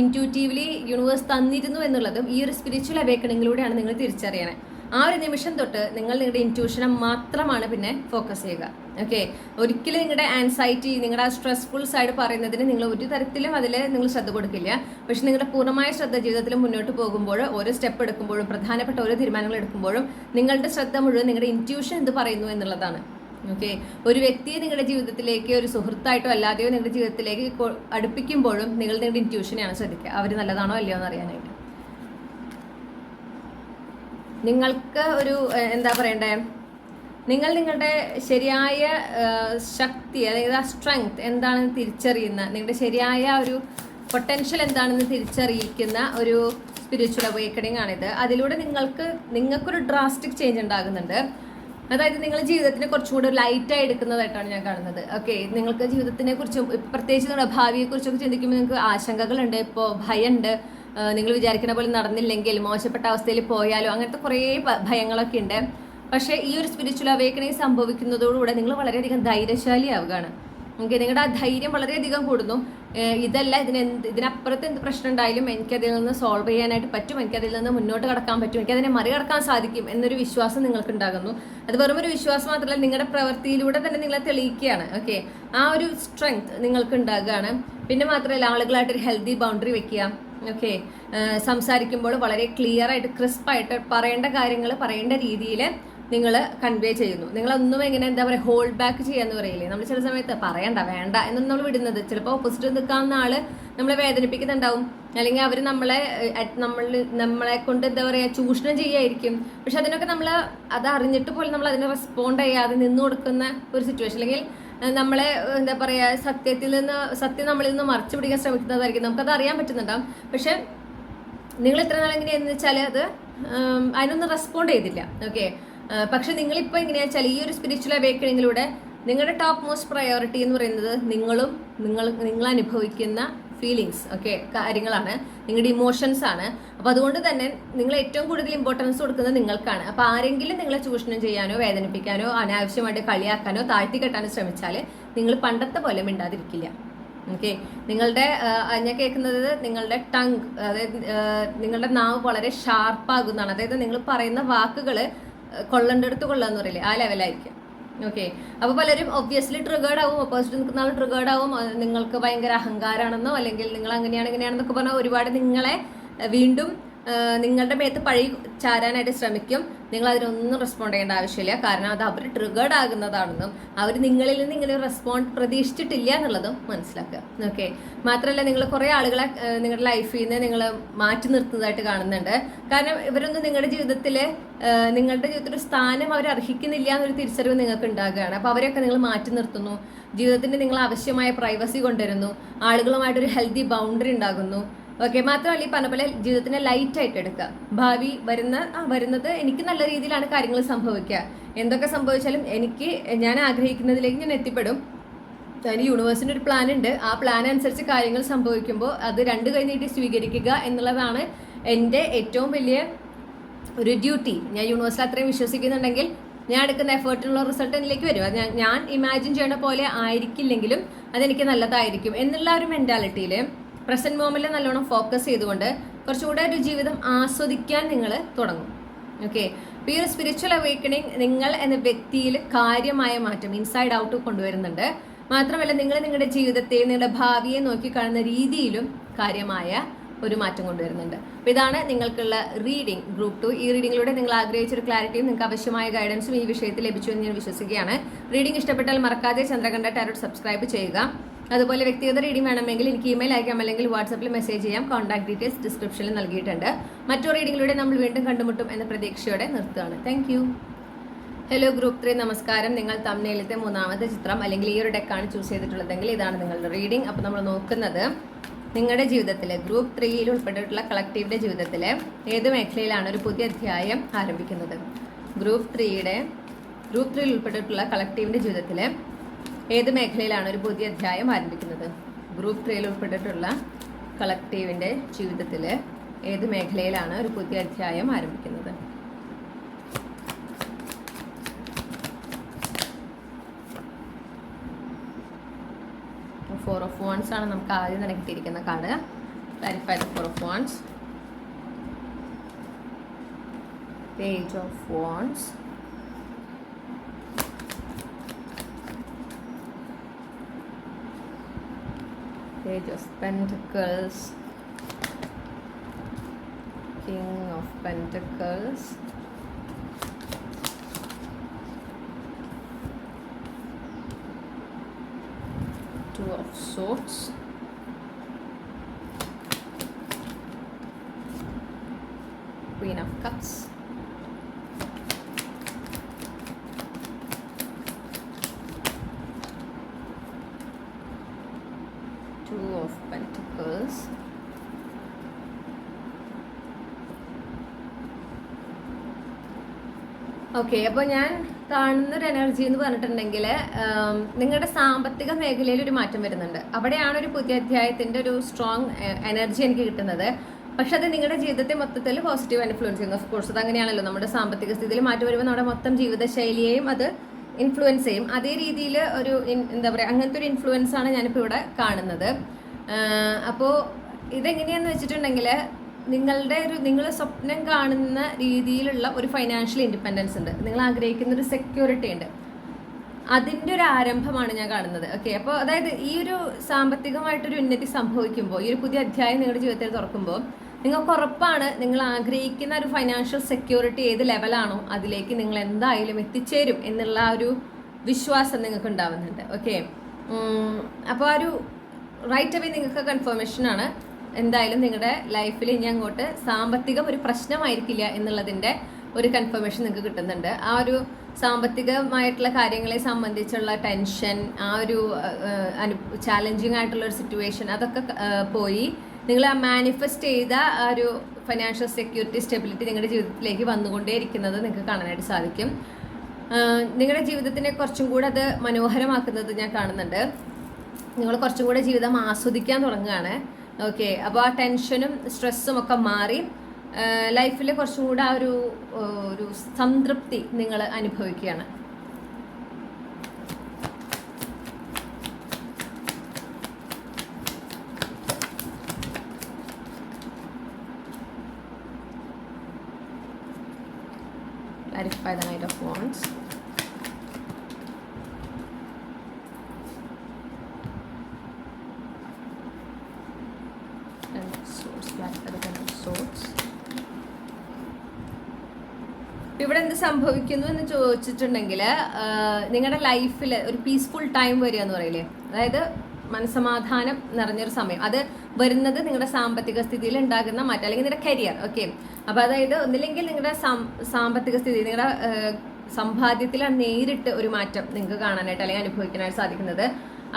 ഇന്റ്യൂറ്റീവ്ലി യൂണിവേഴ്സ് തന്നിരുന്നു എന്നുള്ളതും ഈ ഒരു സ്പിരിച്വൽ അവേക്കണിങ്ങിലൂടെയാണ് നിങ്ങൾ തിരിച്ചറിയണേ. ആ ഒരു നിമിഷം തൊട്ട് നിങ്ങൾ നിങ്ങളുടെ ഇന്റ്യൂഷനെ മാത്രമാണ് പിന്നെ ഫോക്കസ് ചെയ്യുക. ഓക്കെ ഒരിക്കലും നിങ്ങളുടെ ആൻസൈറ്റി നിങ്ങളുടെ സ്ട്രെസ്ഫുൾ സൈഡ് പറയുന്നതിന് നിങ്ങൾ ഒരു തരത്തിലും അതിൽ നിങ്ങൾ ശ്രദ്ധ കൊടുക്കില്ല. പക്ഷെ നിങ്ങളുടെ പൂർണമായ ശ്രദ്ധ ജീവിതത്തിൽ മുന്നോട്ട് പോകുമ്പോൾ ഓരോ സ്റ്റെപ്പ് എടുക്കുമ്പോഴും പ്രധാനപ്പെട്ട ഓരോ തീരുമാനങ്ങൾ എടുക്കുമ്പോഴും നിങ്ങളുടെ ശ്രദ്ധ മുഴുവൻ നിങ്ങളുടെ ഇന്റ്യൂഷൻ എന്ത് പറയുന്നു എന്നുള്ളതാണ്. ഓക്കെ ഒരു വ്യക്തിയെ നിങ്ങളുടെ ജീവിതത്തിലേക്ക് ഒരു സുഹൃത്തായിട്ടോ അല്ലാതെയോ നിങ്ങളുടെ ജീവിതത്തിലേക്ക് അടുപ്പിക്കുമ്പോഴും നിങ്ങൾ നിങ്ങളുടെ ഇന്റ്യൂഷനെയാണ് ശ്രദ്ധിക്കുക. അവർ നല്ലതാണോ അല്ലയോ എന്ന് അറിയാനായിട്ട് നിങ്ങൾക്ക് ഒരു എന്താ പറയണ്ടേ? നിങ്ങൾ നിങ്ങളുടെ ശരിയായ ശക്തി അതായത് ആ സ്ട്രെങ്ത് എന്താണെന്ന് തിരിച്ചറിയുന്ന നിങ്ങളുടെ ശരിയായ ഒരു പൊട്ടൻഷ്യൽ എന്താണെന്ന് തിരിച്ചറിയിക്കുന്ന ഒരു സ്പിരിച്വൽ അവേക്കണിംഗ് ആണിത്. അതിലൂടെ നിങ്ങൾക്ക് നിങ്ങൾക്കൊരു ഡ്രാസ്റ്റിക് ചേഞ്ച് ഉണ്ടാകുന്നുണ്ട്. അതായത് നിങ്ങൾ ജീവിതത്തിനെ കുറച്ചും കൂടെ ലൈറ്റായി എടുക്കുന്നതായിട്ടാണ് ഞാൻ കാണുന്നത്. ഓക്കെ നിങ്ങൾക്ക് ജീവിതത്തിനെ കുറിച്ചും പ്രത്യേകിച്ച് നിങ്ങളുടെ ഭാവിയെക്കുറിച്ചൊക്കെ ചിന്തിക്കുമ്പോൾ നിങ്ങൾക്ക് ആശങ്കകളുണ്ട് ഇപ്പോൾ ഭയമുണ്ട് നിങ്ങൾ വിചാരിക്കുന്ന പോലെ നടന്നില്ലെങ്കിൽ മോശപ്പെട്ട അവസ്ഥയിൽ പോയാലോ അങ്ങനത്തെ കുറേ ഭയങ്ങളൊക്കെ ഉണ്ട്. പക്ഷേ ഈ ഒരു സ്പിരിച്വൽ അവേക്കണിങ് സംഭവിക്കുന്നതോടുകൂടെ നിങ്ങൾ വളരെയധികം ധൈര്യശാലിയാവുകയാണ്. ഓക്കെ നിങ്ങളുടെ ആ ധൈര്യം വളരെയധികം കൂടുന്നു. ഇതല്ല ഇതിന് എന്ത് ഇതിനപ്പുറത്ത് എന്ത് പ്രശ്നം ഉണ്ടായാലും എനിക്കതിൽ നിന്ന് സോൾവ് ചെയ്യാനായിട്ട് പറ്റും. എനിക്കതിൽ നിന്ന് മുന്നോട്ട് കടക്കാൻ പറ്റും. എനിക്കതിനെ മറികടക്കാൻ സാധിക്കും എന്നൊരു വിശ്വാസം നിങ്ങൾക്ക് ഉണ്ടാകുന്നു അത് വെറും ഒരു വിശ്വാസം മാത്രമല്ല നിങ്ങളുടെ പ്രവൃത്തിയിലൂടെ തന്നെ നിങ്ങളെ തെളിയിക്കുകയാണ്. ഓക്കെ ആ ഒരു സ്ട്രെങ്ത് നിങ്ങൾക്ക് ഉണ്ടാകുകയാണ് പിന്നെ മാത്രമല്ല ആളുകളായിട്ട് ഒരു ഹെൽത്തി ബൗണ്ടറി വെക്കുക. ഓക്കെ. സംസാരിക്കുമ്പോൾ വളരെ ക്ലിയർ ആയിട്ട് ക്രിസ്പായിട്ട് പറയേണ്ട കാര്യങ്ങൾ പറയേണ്ട രീതിയിൽ നിങ്ങൾ കൺവേ ചെയ്യുന്നു. നിങ്ങളൊന്നും എങ്ങനെ എന്താ പറയുക ഹോൾഡ് ബാക്ക് ചെയ്യാന്ന് പറയില്ലേ? നമ്മൾ ചില സമയത്ത് പറയണ്ട വേണ്ട എന്നൊന്നും നമ്മൾ വിടുന്നത്. ചിലപ്പോൾ ഓപ്പോസിറ്റ് നിൽക്കാവുന്ന ആൾ നമ്മളെ വേദനിപ്പിക്കുന്നുണ്ടാവും. അല്ലെങ്കിൽ അവർ നമ്മളെ നമ്മൾ നമ്മളെ കൊണ്ട് എന്താ പറയുക ചൂഷണം ചെയ്യായിരിക്കും. പക്ഷെ അതിനൊക്കെ നമ്മൾ അത് അറിഞ്ഞിട്ട് പോലും നമ്മൾ അതിനെ റെസ്പോണ്ട് ചെയ്യാതെ നിന്ന് കൊടുക്കുന്ന ഒരു സിറ്റുവേഷൻ അല്ലെങ്കിൽ നമ്മളെ എന്താ പറയാ സത്യത്തിൽ നിന്ന് സത്യം നമ്മളിൽ നിന്ന് മറച്ചു പിടിക്കാൻ ശ്രമിക്കുന്നതായിരിക്കും. നമുക്കത് അറിയാൻ പറ്റുന്നുണ്ടാവും. പക്ഷെ നിങ്ങൾ ഇത്ര നാൾ എങ്ങനെയാന്ന് വെച്ചാൽ അത് അതിനൊന്നും റെസ്പോണ്ട് ചെയ്തില്ല. ഓക്കെ? പക്ഷെ നിങ്ങളിപ്പോൾ എങ്ങനെയാ വെച്ചാൽ ഈ ഒരു സ്പിരിച്വൽ അവേക്കണിങ്ങിലൂടെ നിങ്ങളുടെ ടോപ്പ് മോസ്റ്റ് പ്രയോറിറ്റി എന്ന് പറയുന്നത് നിങ്ങളും നിങ്ങൾ നിങ്ങൾ അനുഭവിക്കുന്ന ഫീലിങ്സ് ഓക്കെ കാര്യങ്ങളാണ്. നിങ്ങളുടെ ഇമോഷൻസ് ആണ്. അപ്പോൾ അതുകൊണ്ട് തന്നെ നിങ്ങൾ ഏറ്റവും കൂടുതൽ ഇമ്പോർട്ടൻസ് കൊടുക്കുന്നത് നിങ്ങൾക്കാണ്. അപ്പോൾ ആരെങ്കിലും നിങ്ങളെ ചൂഷണം ചെയ്യാനോ വേദനിപ്പിക്കാനോ അനാവശ്യമായിട്ട് കളിയാക്കാനോ താഴ്ത്തി കെട്ടാനോ ശ്രമിച്ചാൽ നിങ്ങൾ പണ്ടത്തെ പോലെ മിണ്ടാതിരിക്കില്ല. ഓക്കെ നിങ്ങളുടെ ഞാൻ കേൾക്കുന്നത് നിങ്ങളുടെ ടങ് അതായത് നിങ്ങളുടെ നാവ് വളരെ ഷാർപ്പാകുന്നതാണ് അതായത് നിങ്ങൾ പറയുന്ന വാക്കുകൾ കൊള്ളേണ്ടടുത്ത് കൊള്ളുക എന്ന് പറയില്ലേ? ആ ലെവലായിരിക്കും ഓക്കെ അപ്പോൾ പലരും ഒബ്വിയസ്ലി ട്രിഗേർഡ് ആവും ഓപ്പോസിറ്റ് നിൽക്കുന്ന ആൾ ട്രിഗേർഡ് ആവും. നിങ്ങൾക്ക് ഭയങ്കര അഹങ്കാരാണെന്നോ അല്ലെങ്കിൽ നിങ്ങൾ അങ്ങനെയാണ് ഇങ്ങനെയാണെന്നൊക്കെ പറഞ്ഞാൽ ഒരുപാട് നിങ്ങളെ വീണ്ടും നിങ്ങളുടെ മേത്ത് പഴി ചാരാനായിട്ട് ശ്രമിക്കും. നിങ്ങൾ അതിനൊന്നും റെസ്പോണ്ട് ചെയ്യേണ്ട ആവശ്യമില്ല. കാരണം അത് അവർ ട്രിഗേർഡ് ആകുന്നതാണെന്നും അവർ നിങ്ങളിൽ നിന്ന് ഇങ്ങനെ റെസ്പോണ്ട് പ്രതീക്ഷിച്ചിട്ടില്ല എന്നുള്ളതും മനസ്സിലാക്കുക. ഓക്കെ മാത്രമല്ല നിങ്ങൾ കുറേ ആളുകളെ നിങ്ങളുടെ ലൈഫിൽ നിന്ന് നിങ്ങൾ മാറ്റി നിർത്തുന്നതായിട്ട് കാണുന്നുണ്ട്. കാരണം ഇവരൊന്നും നിങ്ങളുടെ ജീവിതത്തിൽ നിങ്ങളുടെ ജീവിതത്തിൽ ഒരു സ്ഥാനം അവർ അർഹിക്കുന്നില്ല എന്നൊരു തിരിച്ചറിവ് നിങ്ങൾക്ക് ഉണ്ടാകുകയാണ്. അപ്പോൾ അവരെയൊക്കെ നിങ്ങൾ മാറ്റി നിർത്തുന്നു. ജീവിതത്തിന് നിങ്ങൾ ആവശ്യമായ പ്രൈവസി കൊണ്ടുവരുന്നു. ആളുകളുമായിട്ടൊരു ഹെൽത്തി ബൗണ്ടറി ഉണ്ടാകുന്നു. ഓക്കെ മാത്രമല്ല ഈ പറഞ്ഞ പോലെ ജീവിതത്തിനെ ലൈറ്റ് ആയിട്ട് എടുക്കുക. ഭാവി വരുന്ന ആ വരുന്നത് എനിക്ക് നല്ല രീതിയിലാണ് കാര്യങ്ങൾ സംഭവിക്കുക. എന്തൊക്കെ സംഭവിച്ചാലും എനിക്ക് ഞാൻ ആഗ്രഹിക്കുന്നതിലേക്ക് ഞാൻ എത്തിപ്പെടും. അതിന് യൂണിവേഴ്സിന്റെ ഒരു പ്ലാൻ ഉണ്ട്. ആ പ്ലാൻ അനുസരിച്ച് കാര്യങ്ങൾ സംഭവിക്കുമ്പോൾ അത് രണ്ട് കൈ നീട്ടി സ്വീകരിക്കുക എന്നുള്ളതാണ് എന്റെ ഏറ്റവും വലിയ ഒരു ഡ്യൂട്ടി ഞാൻ യൂണിവേഴ്സിൽ അത്രയും വിശ്വസിക്കുന്നുണ്ടെങ്കിൽ ഞാൻ എടുക്കുന്ന എഫേർട്ടിനുള്ള റിസൾട്ട് എന്നിലേക്ക് വരും. അത് ഞാൻ- ഇമാജിൻ ചെയ്യണ പോലെ ആയിരിക്കില്ലെങ്കിലും അതെനിക്ക് നല്ലതായിരിക്കും എന്നുള്ള ഒരു മെന്റാലിറ്റിയിൽ പ്രസന്റ് മോമെന്റിൽ നല്ലോണം ഫോക്കസ് ചെയ്തുകൊണ്ട് കുറച്ചുകൂടെ ഒരു ജീവിതം ആസ്വദിക്കാൻ നിങ്ങൾ തുടങ്ങും. ഓക്കെ ഈ ഒരു സ്പിരിച്വൽ അവേക്കണിങ് നിങ്ങൾ എന്ന വ്യക്തിയിൽ കാര്യമായ മാറ്റം ഇൻസൈഡ് ഔട്ട് കൊണ്ടുവരുന്നുണ്ട്. മാത്രമല്ല നിങ്ങൾ നിങ്ങളുടെ ജീവിതത്തെ നിങ്ങളുടെ ഭാവിയെ നോക്കിക്കാണുന്ന രീതിയിലും കാര്യമായ ഒരു മാറ്റം കൊണ്ടുവരുന്നുണ്ട്. അപ്പോൾ ഇതാണ് നിങ്ങൾക്കുള്ള റീഡിംഗ് ഗ്രൂപ്പ് ടു ഈ റീഡിങ്ങിലൂടെ നിങ്ങൾ ആഗ്രഹിച്ച ഒരു ക്ലാരിറ്റിയും നിങ്ങൾക്ക് ആവശ്യമായ ഗൈഡൻസും ഈ വിഷയത്തിൽ ലഭിച്ചു എന്ന് ഞാൻ വിശ്വസിക്കുകയാണ്. റീഡിംഗ് ഇഷ്ടപ്പെട്ടാൽ മറക്കാതെ ചന്ദ്രകണ്ഠ ടാരോട്ട് സബ്സ്ക്രൈബ് ചെയ്യുക. അതുപോലെ വ്യക്തിഗത റീഡിംഗ് വേണമെങ്കിൽ എനിക്ക് ഇമെയിൽ അയക്കാം അല്ലെങ്കിൽ വാട്സപ്പിൽ മെസ്സേജ് ചെയ്യാം. കോൺടാക്ട് ഡീറ്റെയിൽസ് ഡിസ്ക്രിപ്ഷനിൽ നൽകിയിട്ടുണ്ട്. മറ്റു റീഡിംഗിലൂടെ നമ്മൾ വീണ്ടും കണ്ടുമുട്ടും എന്ന പ്രതീക്ഷയോടെ നിർത്തുകയാണ്. താങ്ക് ഹലോ ഗ്രൂപ്പ് ത്രീ നമസ്കാരം. നിങ്ങൾ തമ്മിലത്തെ മൂന്നാമത്തെ ചിത്രം അല്ലെങ്കിൽ ഈ ഒരു ഡെക്കാണ് ചൂസ് ചെയ്തിട്ടുള്ളതെങ്കിൽ ഇതാണ് നിങ്ങളുടെ റീഡിംഗ് അപ്പോൾ നമ്മൾ നോക്കുന്നത് നിങ്ങളുടെ ജീവിതത്തിൽ ഗ്രൂപ്പ് ത്രീയിൽ ഉൾപ്പെട്ടിട്ടുള്ള കളക്റ്റീവിന്റെ ജീവിതത്തിൽ ഏത് മേഖലയിലാണ് ഒരു പുതിയ അധ്യായം ആരംഭിക്കുന്നത്? ഗ്രൂപ്പ് ത്രീയുടെ ഗ്രൂപ്പ് ത്രീയിൽ ഉൾപ്പെട്ടിട്ടുള്ള കളക്റ്റീവിന്റെ ജീവിതത്തിലെ ഏത് മേഖലയിലാണ് ഒരു പുതിയ അധ്യായം ആരംഭിക്കുന്നത്? ഗ്രൂപ്പ് ത്രീയിൽ ഉൾപ്പെട്ടിട്ടുള്ള കളക്റ്റീവിന്റെ ജീവിതത്തിൽ ഏത് മേഖലയിലാണ് ഒരു പുതിയ അധ്യായം ആരംഭിക്കുന്നത്? ഫോർ ഓഫ് വൺസ് ആണ് നമുക്ക് ആദ്യം തന്നെ കിട്ടിയിരിക്കുന്ന card. Clarify the four of wands page of wands Page of Pentacles, King of Pentacles, Two of Swords, Queen of Cups, okay അപ്പോൾ ഞാൻ കാണുന്ന ഒരു എനർജി എന്ന് പറഞ്ഞിട്ടുണ്ടെങ്കിൽ നിങ്ങളുടെ സാമ്പത്തിക മേഖലയിൽ ഒരു മാറ്റം വരുന്നുണ്ട്. അവിടെയാണ് ഒരു പുതിയ അധ്യായത്തിന്റെ ഒരു സ്ട്രോങ് എനർജി എനിക്ക് കിട്ടുന്നത്. പക്ഷെ അത് നിങ്ങളുടെ ജീവിതത്തെ മൊത്തത്തിൽ പോസിറ്റീവ് ഇൻഫ്ലുവൻസ് ചെയ്യുന്നു. ഓഫ് കോഴ്സ് അത് അങ്ങനെയാണല്ലോ നമ്മുടെ സാമ്പത്തിക സ്ഥിതിയിൽ മാറ്റം വരുമ്പോൾ നമ്മുടെ മൊത്തം ജീവിതശൈലിയെയും അത് ഇൻഫ്ലുവൻസ് ചെയ്യും. അതേ രീതിയിൽ ഒരു എന്താ പറയുക അങ്ങനത്തെ ഒരു ഇൻഫ്ലുവൻസ് ആണ് ഞാനിപ്പോൾ ഇവിടെ കാണുന്നത്. അപ്പോൾ ഇതെങ്ങനെയാന്ന് വെച്ചിട്ടുണ്ടെങ്കിൽ നിങ്ങളുടെ ഒരു നിങ്ങൾ സ്വപ്നം കാണുന്ന രീതിയിലുള്ള ഒരു ഫൈനാൻഷ്യൽ ഇൻഡിപെൻഡൻസ് ഉണ്ട്. നിങ്ങൾ ആഗ്രഹിക്കുന്ന ഒരു സെക്യൂരിറ്റി ഉണ്ട്. അതിന്റെ ഒരു ആരംഭമാണ് ഞാൻ കാണുന്നത്. ഓക്കെ അപ്പോൾ അതായത് ഈ ഒരു സാമ്പത്തികമായിട്ടൊരു ഉന്നതി സംഭവിക്കുമ്പോൾ ഈ ഒരു പുതിയ അധ്യായം നിങ്ങളുടെ ജീവിതത്തിൽ തുറക്കുമ്പോൾ നിങ്ങൾക്ക് ഉറപ്പാണ് നിങ്ങൾ ആഗ്രഹിക്കുന്ന ഒരു ഫൈനാൻഷ്യൽ സെക്യൂരിറ്റി ഏത് ലെവലാണോ അതിലേക്ക് നിങ്ങൾ എന്തായാലും എത്തിച്ചേരും എന്നുള്ള ഒരു വിശ്വാസം നിങ്ങൾക്ക് ഉണ്ടാവുന്നുണ്ട്. ഓക്കെ അപ്പോൾ ആ ഒരു റൈറ്റ് അവേ നിങ്ങൾക്ക് കൺഫർമേഷൻ ആണ്. എന്തായാലും നിങ്ങളുടെ ലൈഫിൽ ഇനി അങ്ങോട്ട് സാമ്പത്തികം ഒരു പ്രശ്നമായിരിക്കില്ല എന്നുള്ളതിന്റെ ഒരു കൺഫർമേഷൻ നിങ്ങൾക്ക് കിട്ടുന്നുണ്ട്. ആ ഒരു സാമ്പത്തികമായിട്ടുള്ള കാര്യങ്ങളെ സംബന്ധിച്ചുള്ള ടെൻഷൻ ആ ഒരു അനു ചാലഞ്ചിങ് ആയിട്ടുള്ള ഒരു സിറ്റുവേഷൻ അതൊക്കെ പോയി. നിങ്ങൾ ആ മാനിഫെസ്റ്റ് ചെയ്ത ആ ഒരു ഫൈനാൻഷ്യൽ സെക്യൂരിറ്റി സ്റ്റെബിലിറ്റി നിങ്ങളുടെ ജീവിതത്തിലേക്ക് വന്നുകൊണ്ടേയിരിക്കുന്നത് നിങ്ങൾക്ക് കാണാനായിട്ട് സാധിക്കും. നിങ്ങളുടെ ജീവിതത്തിനെ കുറച്ചും കൂടെ അത് മനോഹരമാക്കുന്നത് ഞാൻ കാണുന്നുണ്ട്. നിങ്ങൾ കുറച്ചും കൂടെ ജീവിതം ആസ്വദിക്കാൻ തുടങ്ങുകയാണ്. ഓക്കെ അപ്പോൾ ആ ടെൻഷനും സ്ട്രെസ്സും ഒക്കെ മാറി. ലൈഫിൽ കുറച്ചും കൂടെ ആ ഒരു ഒരു സംതൃപ്തി നിങ്ങൾ അനുഭവിക്കുകയാണ് clarify the knight of wands and swords clarify the ten of swords ഇവിടെ എന്ത് സംഭവിക്കുന്നു എന്ന് ചോദിച്ചിട്ടുണ്ടെങ്കിൽ നിങ്ങളുടെ ലൈഫിൽ ഒരു പീസ്ഫുൾ ടൈം വരിക എന്ന് പറയില്ലേ? അതായത് മനസമാധാനം നിറഞ്ഞൊരു സമയം. അത് വരുന്നത് നിങ്ങളുടെ സാമ്പത്തിക സ്ഥിതിയിൽ ഉണ്ടാകുന്ന മാറ്റം അല്ലെങ്കിൽ നിങ്ങളുടെ കരിയർ ഓക്കെ അപ്പൊ അതായത് ഒന്നില്ലെങ്കിൽ നിങ്ങളുടെ സാമ്പത്തിക സ്ഥിതി നിങ്ങളുടെ സമ്പാദ്യത്തിലാണ് നേരിട്ട് ഒരു മാറ്റം നിങ്ങൾക്ക് കാണാനായിട്ട് അല്ലെങ്കിൽ അനുഭവിക്കാനായിട്ട് സാധിക്കുന്നത്.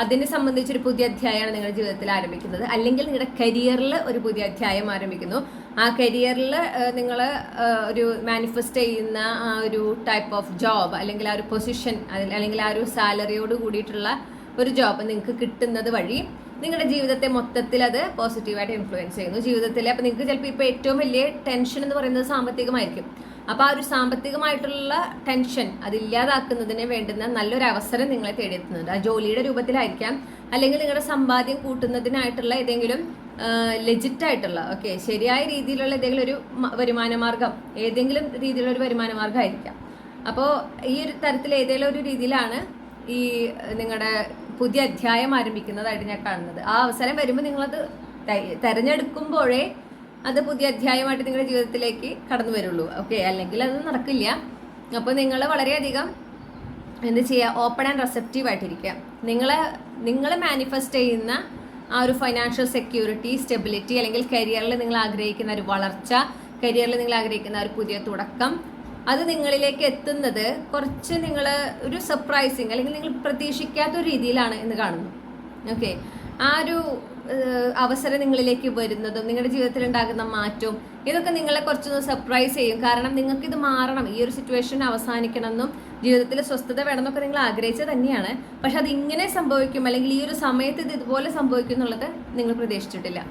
അതിനെ സംബന്ധിച്ചൊരു പുതിയ അധ്യായമാണ് നിങ്ങളുടെ ജീവിതത്തിൽ ആരംഭിക്കുന്നത്. അല്ലെങ്കിൽ നിങ്ങളുടെ കരിയറിൽ ഒരു പുതിയ അധ്യായം ആരംഭിക്കുന്നു. ആ കരിയറിൽ നിങ്ങൾ ഒരു മാനിഫെസ്റ്റ് ചെയ്യുന്ന ആ ഒരു ടൈപ്പ് ഓഫ് ജോബ് അല്ലെങ്കിൽ ആ ഒരു പൊസിഷൻ അല്ലെങ്കിൽ ആ ഒരു സാലറിയോട് കൂടിയിട്ടുള്ള ഒരു ജോബ് നിങ്ങൾക്ക് കിട്ടുന്നത് വഴി നിങ്ങളുടെ ജീവിതത്തെ മൊത്തത്തിൽ അത് പോസിറ്റീവായിട്ട് ഇൻഫ്ലുവൻസ് ചെയ്യുന്നു. ജീവിതത്തിൽ അപ്പം നിങ്ങൾക്ക് ചിലപ്പോൾ ഇപ്പോൾ ഏറ്റവും വലിയ ടെൻഷൻ എന്ന് പറയുന്നത് സാമ്പത്തികമായിരിക്കും. അപ്പോൾ ആ ഒരു സാമ്പത്തികമായിട്ടുള്ള ടെൻഷൻ അതില്ലാതാക്കുന്നതിന് വേണ്ടുന്ന നല്ലൊരു അവസരം നിങ്ങളെ തേടിയെത്തുന്നുണ്ട്. ആ ജോലിയുടെ രൂപത്തിലായിരിക്കാം. അല്ലെങ്കിൽ നിങ്ങളുടെ സമ്പാദ്യം കൂട്ടുന്നതിനായിട്ടുള്ള ഏതെങ്കിലും ലെജിറ്റ് ആയിട്ടുള്ള ഓക്കെ ശരിയായ രീതിയിലുള്ള ഏതെങ്കിലും ഒരു വരുമാന മാർഗം ഏതെങ്കിലും രീതിയിലുള്ള ഒരു വരുമാന മാർഗം ആയിരിക്കാം അപ്പോൾ ഈ ഒരു തരത്തിൽ ഏതെങ്കിലും ഒരു രീതിയിലാണ് ഈ നിങ്ങളുടെ പുതിയ അധ്യായം ആരംഭിക്കുന്നതായിട്ട് ഞാൻ കാണുന്നത്. ആ അവസരം വരുമ്പോൾ നിങ്ങളത് തെരഞ്ഞെടുക്കുമ്പോഴേ അത് പുതിയ അധ്യായമായിട്ട് നിങ്ങളുടെ ജീവിതത്തിലേക്ക് കടന്നു വരുള്ളൂ. ഓക്കെ അല്ലെങ്കിൽ അത് നടക്കില്ല. അപ്പോൾ നിങ്ങൾ വളരെയധികം എന്ത് ചെയ്യുക ഓപ്പൺ ആൻഡ് റെസെപ്റ്റീവ് ആയിട്ടിരിക്കുക. നിങ്ങൾ നിങ്ങൾ മാനിഫെസ്റ്റ് ചെയ്യുന്ന ആ ഒരു ഫൈനാൻഷ്യൽ സെക്യൂരിറ്റി സ്റ്റെബിലിറ്റി അല്ലെങ്കിൽ കരിയറിൽ നിങ്ങൾ ആഗ്രഹിക്കുന്ന ഒരു വളർച്ച കരിയറിൽ നിങ്ങൾ ആഗ്രഹിക്കുന്ന ഒരു പുതിയ തുടക്കം. അത് നിങ്ങളിലേക്ക് എത്തുന്നത് കുറച്ച് നിങ്ങൾ ഒരു സർപ്രൈസിങ് അല്ലെങ്കിൽ നിങ്ങൾ പ്രതീക്ഷിക്കാത്ത ഒരു രീതിയിലാണ് എന്ന് കാണുന്നു. ഓക്കെ ആ ഒരു അവസരം നിങ്ങളിലേക്ക് വരുന്നതും നിങ്ങളുടെ ജീവിതത്തിൽ ഉണ്ടാകുന്ന മാറ്റവും ഇതൊക്കെ നിങ്ങളെ കുറച്ചൊന്ന് സർപ്രൈസ് ചെയ്യും. കാരണം നിങ്ങൾക്ക് ഇത് മാറണം. ഈ ഒരു സിറ്റുവേഷൻ അവസാനിക്കണം എന്നും ജീവിതത്തിൽ സ്വസ്ഥത വേണമെന്നൊക്കെ നിങ്ങൾ ആഗ്രഹിച്ചത് തന്നെയാണ്. പക്ഷെ അത് ഇങ്ങനെ സംഭവിക്കും അല്ലെങ്കിൽ ഈ ഒരു സമയത്ത് ഇത് ഇതുപോലെ സംഭവിക്കും എന്നുള്ളത് നിങ്ങൾ പ്രതീക്ഷിച്ചിട്ടില്ല.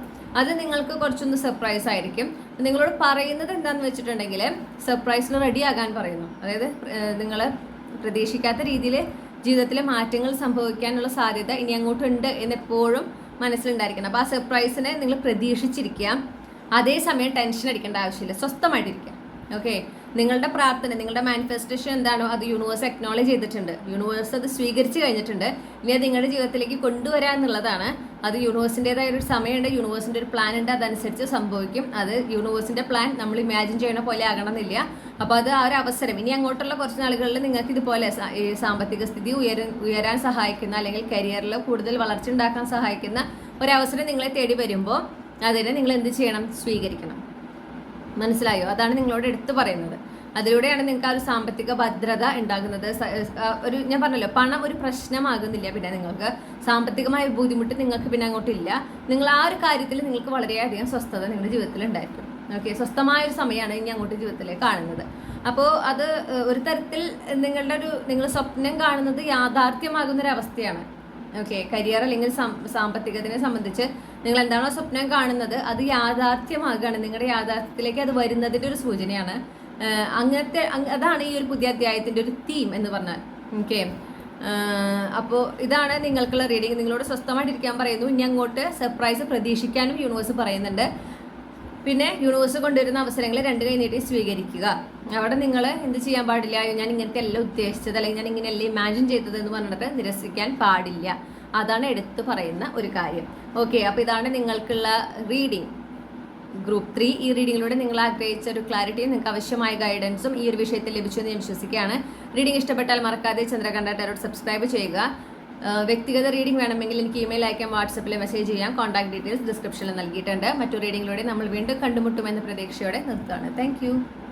അത് നിങ്ങൾക്ക് കുറച്ചൊന്ന് സർപ്രൈസ് ആയിരിക്കും. നിങ്ങളോട് പറയുന്നത് എന്താണെന്ന് വെച്ചിട്ടുണ്ടെങ്കിൽ സർപ്രൈസിന് റെഡി ആകാൻ പറയുന്നു. അതായത് നിങ്ങൾ പ്രതീക്ഷിക്കാത്ത രീതിയിൽ ജീവിതത്തിലെ മാറ്റങ്ങൾ സംഭവിക്കാനുള്ള സാധ്യത ഇനി അങ്ങോട്ടുണ്ട് എന്ന് എപ്പോഴും മനസ്സിലുണ്ടായിരിക്കണം. അപ്പോൾ ആ സർപ്രൈസിനെ നിങ്ങൾ പ്രതീക്ഷിച്ചിരിക്കുക. അതേസമയം ടെൻഷൻ അടിക്കേണ്ട ആവശ്യമില്ല. സ്വസ്ഥമായിട്ടിരിക്കുക. ഓക്കെ നിങ്ങളുടെ പ്രാർത്ഥന നിങ്ങളുടെ മാനിഫെസ്റ്റേഷൻ എന്താണോ അത് യൂണിവേഴ്സ് അക്നോളജ് ചെയ്തിട്ടുണ്ട്. യൂണിവേഴ്സ് അത് സ്വീകരിച്ചു കഴിഞ്ഞിട്ടുണ്ട്. ഇനി അത് നിങ്ങളുടെ ജീവിതത്തിലേക്ക് കൊണ്ടുവരാ എന്നുള്ളതാണ്. അത് യൂണിവേഴ്സിന്റെതായ ഒരു സമയമുണ്ട് യൂണിവേഴ്സിന്റെ ഒരു പ്ലാൻ ഉണ്ട് അതനുസരിച്ച് സംഭവിക്കും. അത് യൂണിവേഴ്സിന്റെ പ്ലാൻ നമ്മൾ ഇമാജിൻ ചെയ്യണ പോലെ ആകണമെന്നില്ല. അപ്പോൾ അത് ആ ഒരു അവസരം. ഇനി അങ്ങോട്ടുള്ള കുറച്ച് നാളുകളിൽ നിങ്ങൾക്ക് ഇതുപോലെ സാമ്പത്തിക സ്ഥിതി ഉയര ഉയരാൻ സഹായിക്കുന്ന അല്ലെങ്കിൽ കരിയറിൽ കൂടുതൽ വളർച്ച ഉണ്ടാക്കാൻ സഹായിക്കുന്ന ഒരവസരം നിങ്ങളെ തേടി വരുമ്പോൾ അതിനെ നിങ്ങൾ എന്ത് ചെയ്യണം? സ്വീകരിക്കണം. മനസ്സിലായോ? അതാണ് നിങ്ങളോട് എടുത്തു പറയുന്നത്. അതിലൂടെയാണ് നിങ്ങൾക്ക് ആ ഒരു സാമ്പത്തിക ഭദ്രത ഉണ്ടാകുന്നത്. ഒരു ഞാൻ പറഞ്ഞല്ലോ പണം ഒരു പ്രശ്നമാകുന്നില്ല പിന്നെ നിങ്ങൾക്ക്. സാമ്പത്തികമായ ബുദ്ധിമുട്ട് നിങ്ങൾക്ക് പിന്നെ അങ്ങോട്ടില്ല. നിങ്ങൾ ആ ഒരു കാര്യത്തിൽ നിങ്ങൾക്ക് വളരെയധികം സ്വസ്ഥത നിങ്ങളുടെ ജീവിതത്തിൽ ഉണ്ടായിരിക്കും ഓക്കെ സ്വസ്ഥമായ ഒരു സമയമാണ് ഇനി അങ്ങോട്ട് ജീവിതത്തിലേക്ക് കാണുന്നത്. അപ്പോൾ അത് ഒരു തരത്തിൽ നിങ്ങളുടെ ഒരു നിങ്ങൾ സ്വപ്നം കാണുന്നത് യാഥാർത്ഥ്യമാകുന്ന ഒരു അവസ്ഥയാണ്. ഓക്കെ കരിയർ അല്ലെങ്കിൽ സാമ്പത്തികത്തിനെ സംബന്ധിച്ച് നിങ്ങൾ എന്താണോ സ്വപ്നം കാണുന്നത് അത് യാഥാർത്ഥ്യമാകുകയാണ് നിങ്ങളുടെ യാഥാർത്ഥ്യത്തിലേക്ക് അത് വരുന്നതിന്റെ ഒരു സൂചനയാണ്. അങ്ങനത്തെ അതാണ് ഈ ഒരു പുതിയ അധ്യായത്തിന്റെ ഒരു തീം എന്ന് പറഞ്ഞാൽ. ഓക്കെ അപ്പോൾ ഇതാണ് നിങ്ങൾക്കുള്ള റീഡിങ് നിങ്ങളോട് സ്വസ്ഥമായിട്ടിരിക്കാൻ പറയുന്നു. ഇനി അങ്ങോട്ട് സർപ്രൈസ് പ്രതീക്ഷിക്കാനും യൂണിവേഴ്സ് പറയുന്നുണ്ട്. പിന്നെ യൂണിവേഴ്സ് കൊണ്ടുവരുന്ന അവസരങ്ങൾ രണ്ട് കൈ നീട്ടി സ്വീകരിക്കുക. അവിടെ നിങ്ങൾ എന്ത് ചെയ്യാൻ പാടില്ല? ഞാൻ ഇങ്ങനത്തെ അല്ല ഉദ്ദേശിച്ചത്. അല്ലെങ്കിൽ ഞാൻ ഇങ്ങനെയല്ല ഇമാജിൻ ചെയ്തത് എന്ന് പറഞ്ഞിട്ട് നിരസിക്കാൻ പാടില്ല. അതാണ് എടുത്തു പറയുന്ന ഒരു കാര്യം. ഓക്കെ അപ്പോൾ ഇതാണ് നിങ്ങൾക്കുള്ള റീഡിംഗ് ഗ്രൂപ്പ് ത്രീ ഈ റീഡിങ്ങിലൂടെ നിങ്ങൾ ആഗ്രഹിച്ച ഒരു ക്ലാരിറ്റിയും നിങ്ങൾക്ക് ആവശ്യമായ ഗൈഡൻസും ഈ ഒരു വിഷയത്തിൽ ലഭിച്ചു എന്ന് ഞാൻ വിശ്വസിക്കുകയാണ്. റീഡിംഗ് ഇഷ്ടപ്പെട്ടാൽ മറക്കാതെ ചന്ദ്രകണ്ഠ ടാരോട്ട് സബ്സ്ക്രൈബ് ചെയ്യുക. വ്യക്തിഗത റീഡിംഗ് വേണമെങ്കിൽ എനിക്ക് ഇമെയിൽ അയക്കാം വാട്സപ്പിൽ മെസ്സേജ് ചെയ്യാം. കോൺടാക്ട് ഡീറ്റെയിൽസ് ഡിസ്ക്രിപ്ഷനിൽ നൽകിയിട്ടുണ്ട്. മറ്റു റീഡിംഗിലൂടെ നമ്മൾ വീണ്ടും കണ്ടുമുട്ടുമെന്ന പ്രതീക്ഷയോടെ നിർത്തുകയാണ്. താങ്ക്